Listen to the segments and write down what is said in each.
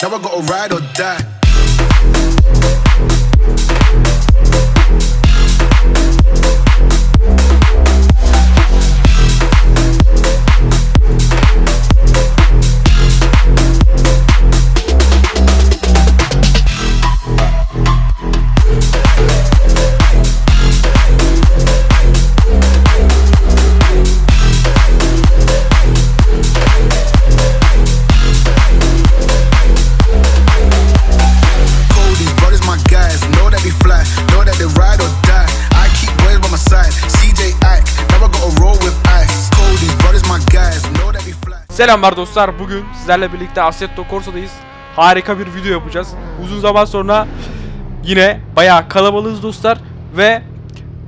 Now I gotta ride or die. Selamlar dostlar. Bugün sizlerle birlikte Assetto Corsa'dayız. Harika bir video yapacağız. Uzun zaman sonra yine bayağı kalabalığız dostlar ve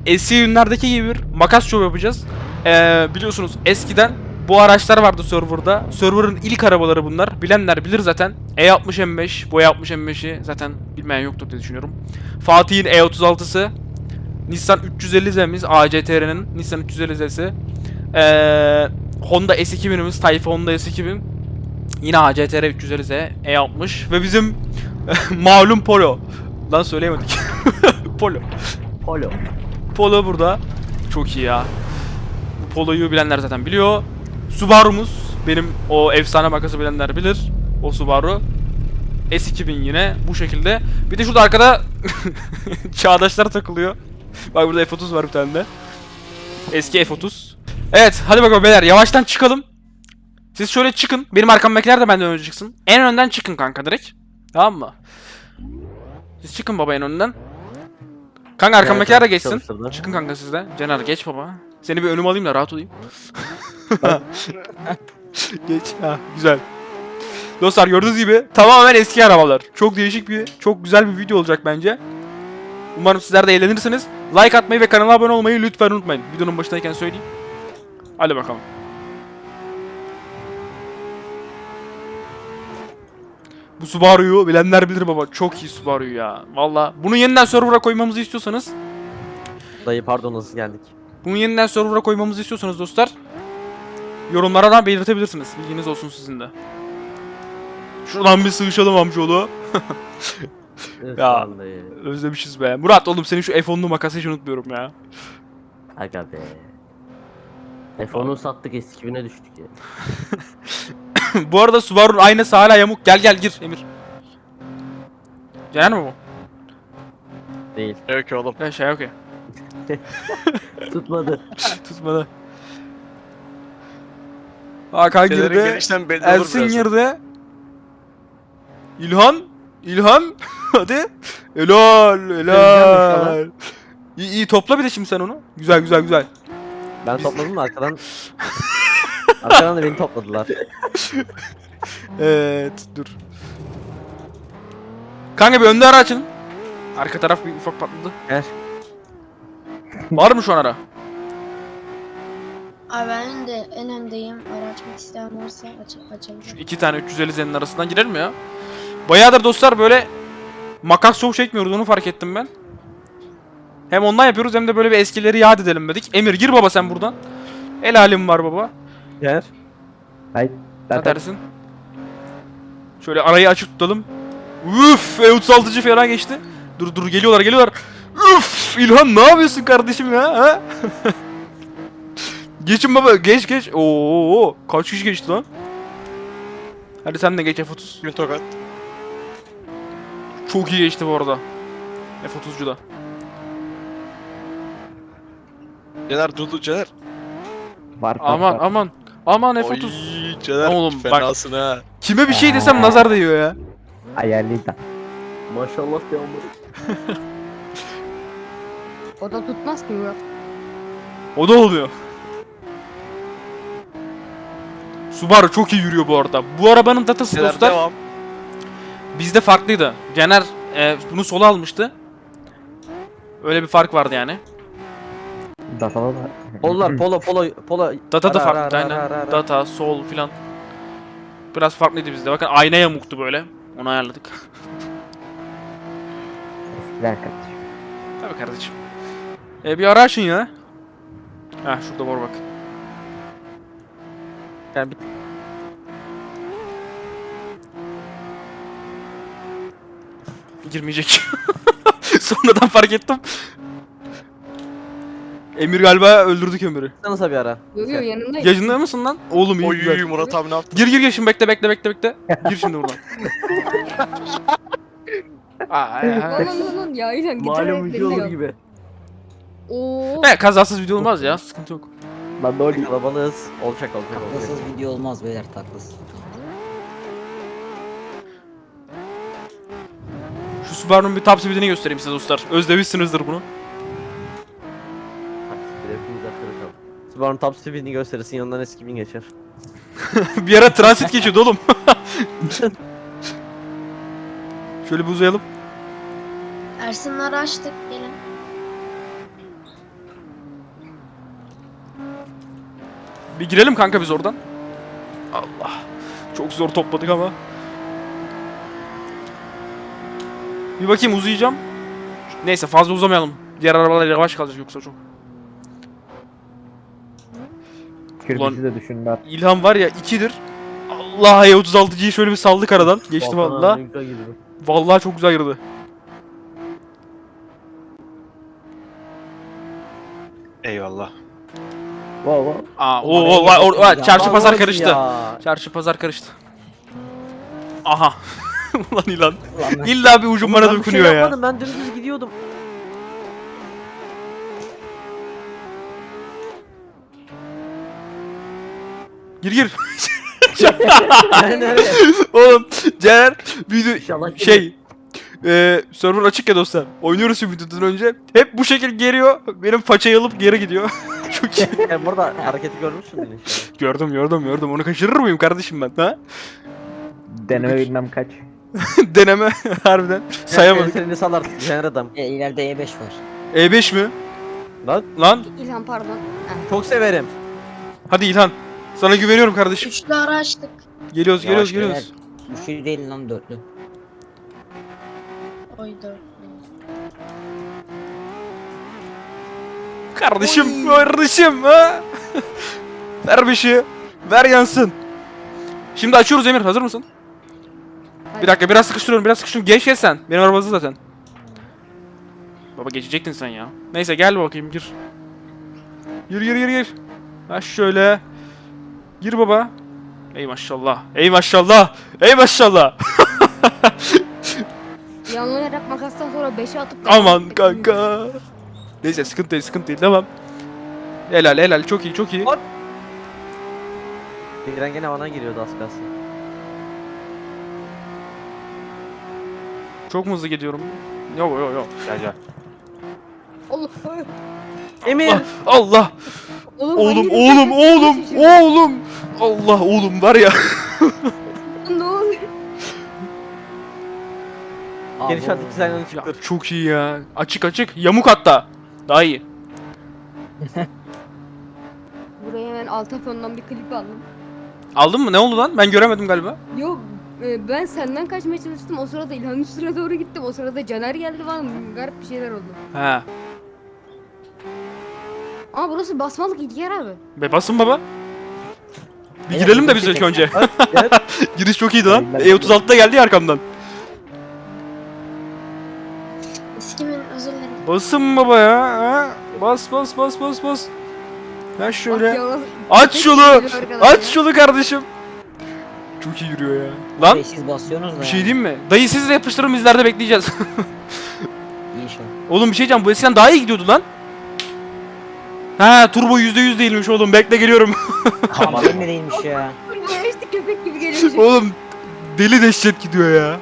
eski günlerdeki gibi bir makas show yapacağız. Ee, biliyorsunuz eskiden bu araçlar vardı serverda. Server'ın ilk arabaları bunlar. Bilenler bilir zaten. E60 M5, bu E60 M5'i zaten bilmeyen yoktur diye düşünüyorum. Fatih'in E36'sı, Nissan 350Z'miz, ACTR'nin Nissan 350Z'si. Ee, Honda S2000'imiz, Tayfa Honda S2000. Yine ACTR 350Z, E60 ve bizim malum Polo. Lan söyleyemedik. Polo. Polo. Polo burada. Çok iyi ya. Polo'yu bilenler zaten biliyor. Subaru'muz. Benim o efsane makası bilenler bilir. O Subaru. S2000 yine bu şekilde. Bir de şurada arkada çağdaşlar takılıyor. Bak burada F30 var bir tane de. Eski F30. Evet hadi bakalım beyler yavaştan çıkalım. Siz şöyle çıkın. Benim arkamdakiler de benden önce çıksın. En önden çıkın kanka direkt. Tamam mı? Siz çıkın baba en önden. Kanka arkamdakiler de geçsin. çalıştırdı. Çıkın kanka siz de. Cener geç baba. Seni bir önüme alayım da rahat olayım. geç. Ha, güzel. Dostlar gördüğünüz gibi tamamen eski arabalar. Çok değişik bir, çok güzel bir video olacak bence. Umarım sizler de eğlenirsiniz. Like atmayı ve kanala abone olmayı lütfen unutmayın. Videonun başındayken söyleyeyim. Hadi bakalım. Bu Subaru'yu bilenler bilir baba. Çok iyi Subaru ya. Valla. Bunu yeniden server'a koymamızı istiyorsanız Dayı pardon nasıl geldik? bunu yeniden server'a koymamızı istiyorsanız dostlar yorumlara da belirtebilirsiniz. Bilginiz olsun sizin de. Şuradan bir sığışalım amcaoğlu. Ya. Özlemişiz be. Murat oğlum senin şu F10'lu makası hiç unutmuyorum ya. Aga be. F10'u sattık eski güne düştük ya. bu arada Subaru'nun aynası hala yamuk. Gel gel gir Emir. Caner mi bu? Değil. Yok oğlum. Ya şey okey. Tutmadı. Tutmadı. Hakan Şeylerin girdi. genişten belli olur Ersin biraz. girdi. İlhan. İlhan. Hadi. Helal. Helal. İyi, iyi topla bir de şimdi sen onu. Güzel güzel güzel. Ben topladım da arkadan... arkadan da beni topladılar. Evet dur. Kanka bir önde ara açın. Arka taraf bir ufak patladı. Gel. Var mı şu an ara? Abi ben de en öndeyim. Ara açmak isteyen varsa aç açalım. Şu iki tane 350 zenin arasından girer mi ya? Bayağıdır dostlar böyle makas show çekmiyoruz onu fark ettim ben. Hem ondan yapıyoruz hem de böyle bir eskileri yad edelim dedik. Emir gir baba sen buradan. El halim var baba. Gel. Hayır. Ne dersin? Şöyle arayı açık tutalım. Üf, E36'cı falan geçti. Dur dur geliyorlar geliyorlar. Üf, İlhan ne yapıyorsun kardeşim ya? Ha? Geçin baba geç geç. Oo kaç kişi geçti lan? Hadi sen de geç F30. Gün tokat. Çok iyi geçti bu arada. F30'cu da. Cener durdu Cener. Var Aman aman. Aman F30. Oy Cener Oğlum bak- fenasın ha. Kime bir şey desem nazar değiyor ya. Ayarlıydı. Maşallah devamlı. O da tutmaz ki Murat. O da oluyor. Subaru çok iyi yürüyor bu arada. Bu arabanın datası Cener dostlar devam. bizde farklıydı. Caner e, bunu sola almıştı. Öyle bir fark vardı yani. Datalı da. Pololar polo polo polo. Data da Ara, farklı. ara, aynen. ara, ara. Data, sol filan. Biraz farklıydı bizde. Bakın ayna yamuktu böyle. Onu ayarladık. Eskiler kardeşim. Tabii kardeşim. E bir ara açın ya. Heh şurada var bak. Yani bir Girmeyecek. Sonradan fark ettim. Emir galiba öldürdük Emir'i. Nasıl bir ara? Yok yok yanındayım. Yayında mısın lan? Oğlum iyi Oy güzel. Murat abi ne yaptı? Gir gir gir şimdi bekle bekle bekle bekle. Gir şimdi buradan. Aa, ya. lan lan lan ya İlhan gitar Malum video olur gibi. Oo. Ne kazasız video olmaz ya sıkıntı yok. Lan da öyle kalabalığız. Olacak olacak olacak. Taklısız video olmaz beyler taklısız. Şu Subaru'nun bir top speedini göstereyim size dostlar. Özlemişsinizdir bunu. Subaru'nun top speedini gösterirsin yanından eski bin geçer. bir ara transit geçiyordu oğlum. Şöyle bir uzayalım. Ersin'leri açtık. Gelin. Bir girelim kanka biz oradan. Allah. Çok zor topladık ama. Bir bakayım uzayacağım. Neyse fazla uzamayalım. Diğer arabalar yavaş kalacak yoksa çok. Ulan Kirpisi de düşündüler. İlham var ya 2'dir. Allah ya 36G'yi şöyle bir saldık aradan. Geçti Balkan valla. Amerika gibi. Vallahi çok güzel girdi. Eyvallah. Wow wow. Aa, o, o, ya. çarşı pazar karıştı. ya. Çarşı pazar karıştı. Aha. Ulan ilan. Ulan ben- İlla bir ucum bana Ben bir şey dokunuyor ya. yapmadım, Ben dümdüz gidiyordum. Gir gir. Oğlum Caner video İnşallah şey e, server açık ya dostlar. Oynuyoruz şimdi videodan önce. Hep bu şekil geliyor. Benim façayı alıp geri gidiyor. Çok iyi. Yani burada hareketi görmüşsün beni gördüm gördüm gördüm. Onu kaçırır mıyım kardeşim ben ha? Deneme bilmem kaç. Deneme harbiden. Sayamadık. Seni salarsın jener adam. E, ileride E5 var. E5 mi? Lan Lan İlhan pardon. Ha. çok severim. hadi İlhan. Sana güveniyorum kardeşim. Üçlü ara açtık. Geliyoruz geliyoruz geliyoruz. Üçlü değil lan dörtlü. Oy dört. Kardeşim, kardeşim ha. ver beşi. Ver yansın. Şimdi açıyoruz Emir. Hazır mısın? Bir dakika biraz sıkıştırıyorum biraz sıkıştırıyorum. Geç geç sen. Benim araba hızlı zaten. Baba geçecektin sen ya. Neyse gel bakayım gir. Gir gir gir gir. Ha şöyle. Gir baba. Ey maşallah. Ey maşallah. Ey maşallah. Yanlayarak makastan sonra 5'e atıp Aman kanka. Neyse sıkıntı değil sıkıntı değil tamam. Helal helal çok iyi çok iyi. Giren gene bana giriyordu az kalsın. Çok mu hızlı gidiyorum? Yok yok yok. Gel gel. Allah. Emir! Ah, Allah. Oğlum oğlum oğlum oğlum. Allah oğlum var ya. Ne oluyor? Geniş iki saniye ya çıktır. çok iyi ya. Açık açık. Yamuk hatta. Daha iyi. Buraya hemen alt fondan bir klip aldım. Aldın mı? Ne oldu lan? Ben göremedim galiba. Yok e, ben senden kaçmaya çalıştım. O sırada İlhan'ın üstüne doğru gittim. O sırada Caner geldi falan. Garip bir şeyler oldu. He. Ama burası basmalık ilk yer abi. Be basın baba. Bir Evet, girelim de biz ilk önce. Giriş çok iyiydi lan. Ben- E36'da geldi ya arkamdan. Özür dilerim. Basın baba ya. Ha? Bas bas bas bas bas. Ha Bak şöyle. ya, orası- Aç Tek yolu. geliyor arkadaşlar. Aç yolu kardeşim. Çok iyi yürüyor ya. Lan siz basıyorsunuz da bir şey yani. diyeyim mi? Dayı siz de yapıştırın bizler de bekleyeceğiz. İyi oğlum bir şey diyeceğim bu eskiden daha iyi gidiyordu lan. Ha turbo %100 değilmiş oğlum bekle geliyorum. Ama benim de değilmiş ya. Köpek gibi geliyor. oğlum deli dehşet gidiyor ya.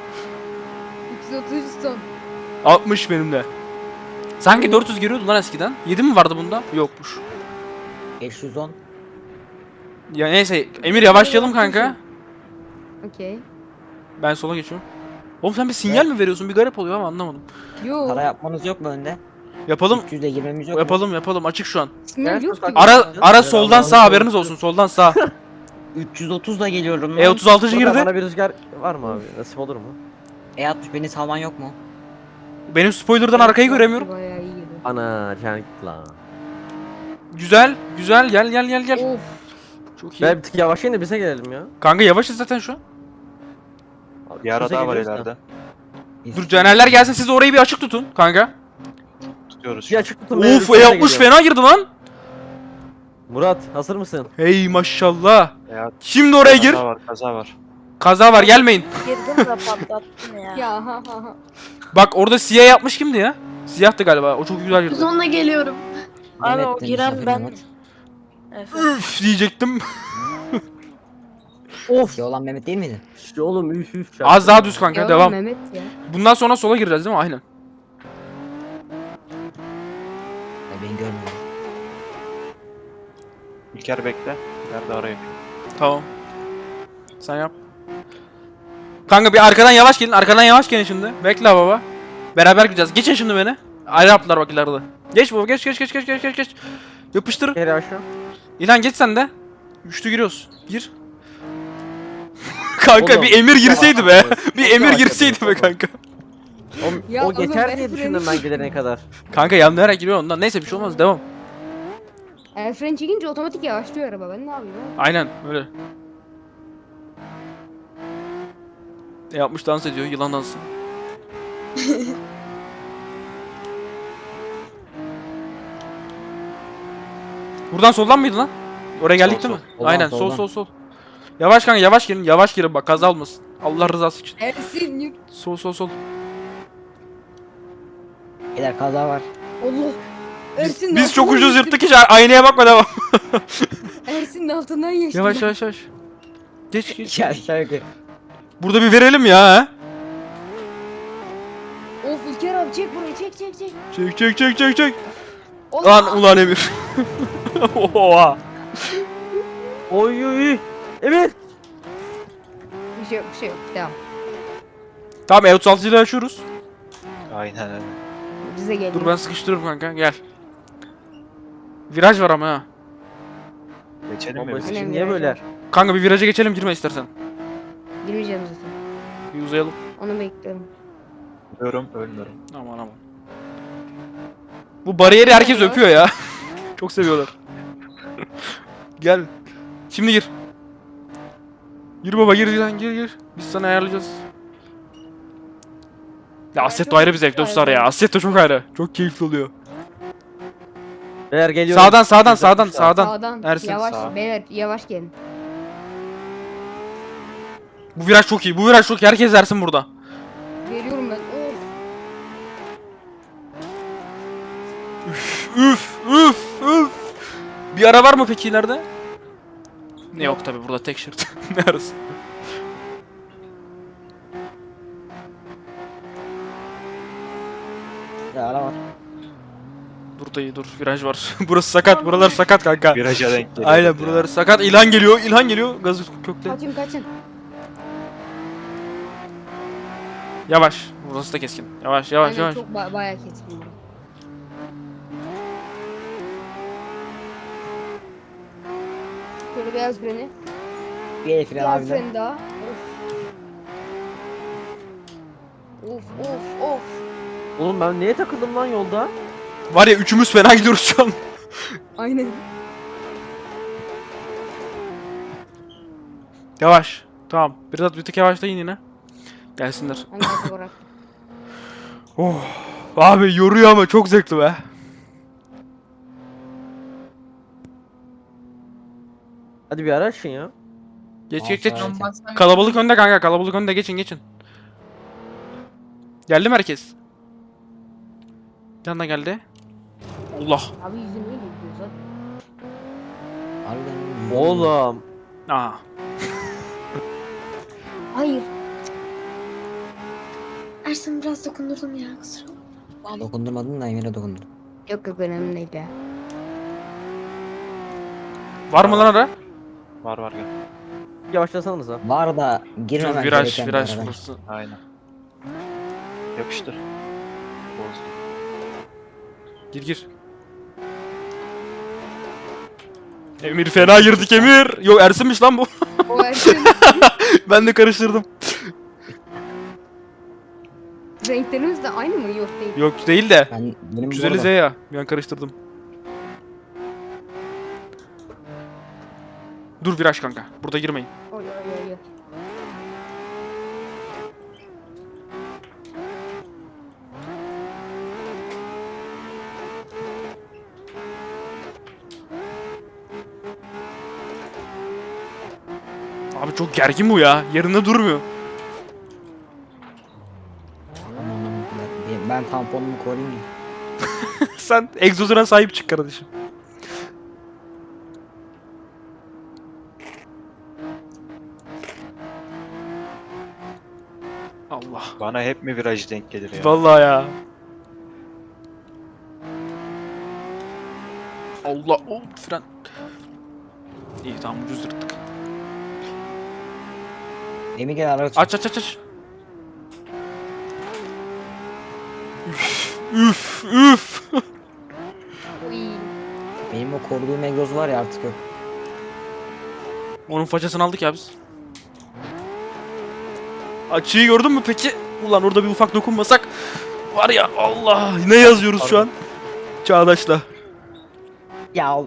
333 ton. 60 benim de. Sanki 400 giriyordu lan eskiden. 7 mi vardı bunda? Yokmuş. 510. Ya neyse Emir yavaşlayalım kanka. Okey. Ben sola geçiyorum. Oğlum sen bir sinyal mi veriyorsun? Bir garip oluyor ama anlamadım. Yo. Para yapmanız yok mu önde? Yapalım. 300 de girmemiz yok mu? Yapalım yapalım açık şu an. Sinyal yok ki. Ara ara soldan sağ haberiniz olsun soldan sağ. 330 da geliyorum. E36 Burada girdi. Bana bir rüzgar var mı abi? Nasip olur mu? E60 beni salman yok mu? Benim spoiler'dan arkayı göremiyorum. Bayağı iyi geliyor. Ana can lan. Güzel güzel gel gel gel gel. Of. Çok iyi. Ben bir tık yavaşlayın da bize gelelim ya. Kanka yavaşız zaten şu an. Bir ara Bize daha var geliyoruz da. ileride. Dur canerler gelsin siz orayı bir açık tutun kanka. Tutuyoruz. Bir açık tutun. Uf E60 geliyorum. fena girdi lan. Murat hazır mısın? Hey maşallah. Ya, Şimdi oraya gir. Kaza var, kaza var. Kaza var gelmeyin. Girdim de patlattım ya. Ya ha ha ha. Bak orada siyah yapmış kimdi ya? Siyahtı galiba. O çok güzel girdi. Sonuna geliyorum. Abi o giren ben. Üf diyecektim. Of. Şey olan Mehmet değil miydi? İşte oğlum üf üf. Az daha düz kanka Ya devam. Mehmet ya. Bundan sonra sola gireceğiz değil mi? Aynen. Ya beni görmüyor. İlker bekle. İlker de arayı. Tamam. Sen yap. Kanka bir arkadan yavaş gelin. Arkadan yavaş gelin şimdi. Bekle baba. Beraber gideceğiz. Geçin şimdi beni. Ayrı yaptılar bak ileride. Geç baba geç geç geç geç geç geç geç. Yapıştır. Geri aşağı. İlhan geç sen de. Üçlü giriyoruz. Gir. kanka Oğlum, bir emir girseydi be. bir emir girseydi be kanka. O, Ya o oğlum, geçer ben diye düşündüm ben gelene kadar. Kanka yanlayarak giriyor ondan. Neyse bir şey olmaz. Devam. El freni çekince otomatik yavaşlıyor araba. Ben ne yapayım ha? Aynen öyle. Ne yapmış dans ediyor yılan dansı. Buradan soldan mıydı lan? Oraya geldik Sol, değil mi? sol. Aynen Soldan, sol soldan. sol sol. Yavaş kanka yavaş girin yavaş girin bak kaza olmasın. Allah rızası için. Ersin yük. Sol sol sol. Beyler kaza var. Allah. Ersin Biz çok ucuz yırttık hiç aynaya bakma devam. Ersin'in altından geçti. yavaş yavaş yavaş. Geç geç. Ya yukarı. Burada bir verelim ya. ha. Of İlker abi çek burayı çek çek çek. Çek çek çek çek çek. Lan ulan Emir. Oha. Oy oy oy. Emir. Bir şey yok bir şey yok. Devam. Tamam E36 ile açıyoruz. Aynen öyle. Bize geliyor. Dur ben sıkıştırıyorum kanka gel. Viraj var ama ha. Geçelim mi biz? niye viraj böyle? Kanka bir viraja geçelim girme istersen. Girmeyeceğim zaten. Bir uzayalım. Onu bekliyorum. Ölüyorum, ölmüyorum. Aman aman. Bu bariyeri herkes öpüyor ya. Çok seviyorlar. gel. Şimdi gir. Gir baba gir gir gir gir. Biz sana ayarlayacağız. Ya Assetto ayrı bir zevk dostlar ya. Assetto çok ayrı. Çok keyifli oluyor. Beyler geliyorum. Sağdan sağdan sağdan sağdan. Sağdan. Ersin, yavaş sağ. beyler yavaş gelin. Bu viraj çok iyi. Bu viraj çok iyi. Herkes dersin burada. Veriyorum ben. Of. Üf üf üf. Bir ara var mı peki ileride? Ne yok tabi burada tek şerit. ne arası? Ya ara var. Dur dayı dur viraj var. Burası sakat buralar sakat kanka. Viraja denk geliyor. Aynen ya. buralar sakat. İlhan geliyor İlhan geliyor. Gazı kökle. Kaçın kaçın. Yavaş. Burası da keskin. Yavaş yavaş Aynen yavaş. çok ba- bayağı keskin. Şöyle beyaz freni. Bir el fren Beyaz abi freni daha. Of. Of of of. Oğlum ben niye takıldım lan yolda? Var ya üçümüz fena gidiyoruz şu an. Aynen. Yavaş. Tamam. Biraz bir tık yavaşlayın yine. Gelsinler. Oh. Abi yoruyor ama çok zevkli be. Hadi bir araçın ya. Geç geç geç. Kalabalık önde kanka. Kalabalık önde. Geçin geçin. Geldi mi herkes? Yanına geldi. Allah. Abi öyle gidiyoruz hadi. Harbiden. Oğlum. Aa. Hayır. Ersin biraz dokundurdum ya kusura bakma. Bana dokundurmadın da Emir'e dokundun. Yok yok önemli değil ya. Var mı lan ara? Var var gel. Yavaşlasanıza. Var da Dur, girmemen viraj gereken viraj burası. Aynen. Yapıştır. Bozdu. Gir gir. Emir fena girdik Emir. Yok Ersin'miş lan bu. O Ersin ben de karıştırdım. renklerimiz de aynı mı? Yok değil. Yok değil de. Ben, benim bu 350 Z arada- ya. Ben karıştırdım. Dur viraj kanka. Burada girmeyin. Oy oy oy oy. Abi çok gergin bu ya. Yerinde durmuyor. Ben, tamponumu koruyayım ya. Sen egzozuna sahip çık kardeşim. Allah. Bana hep mi viraj denk gelir ya? Vallahi ya. Allah o fren. İyi tamam ucuz yırttık. Emi gel araç. Aç aç aç aç. Üf üf üf. Benim o koruduğum egzoz var ya artık yok. Onun façasını aldık ya biz. Açıyı gördün mü peki? Ulan orada bir ufak dokunmasak var ya Allah ne yazıyoruz şu an? Çağdaş'la. Ya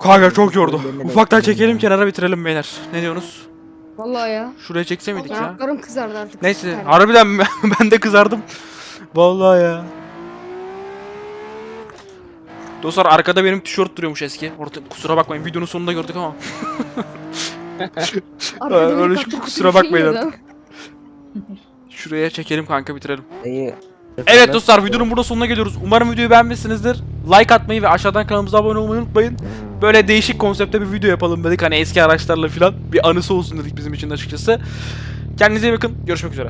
Kanka çok yordu. Ufaktan çekelim kenara bitirelim beyler. Ne diyorsunuz? Vallahi ya. Şuraya çekse miydik ya? Yanaklarım kızardı artık. Neyse Süper. harbiden ben- de kızardım. Vallahi ya. Dostlar arkada benim tişört duruyormuş eski. Orta, kusura bakmayın videonun sonunda gördük ama. Arkada Öyle şu- katır kusura bir şey bakmayın yiyordu. Şuraya çekelim kanka bitirelim. dayı Evet dostlar videonun burada sonuna geliyoruz. Umarım videoyu beğenmişsinizdir. Like atmayı ve aşağıdan kanalımıza abone olmayı unutmayın. Böyle değişik konsepte bir video yapalım dedik. Hani eski araçlarla falan bir anısı olsun dedik bizim için açıkçası. Kendinize iyi bakın. Görüşmek üzere.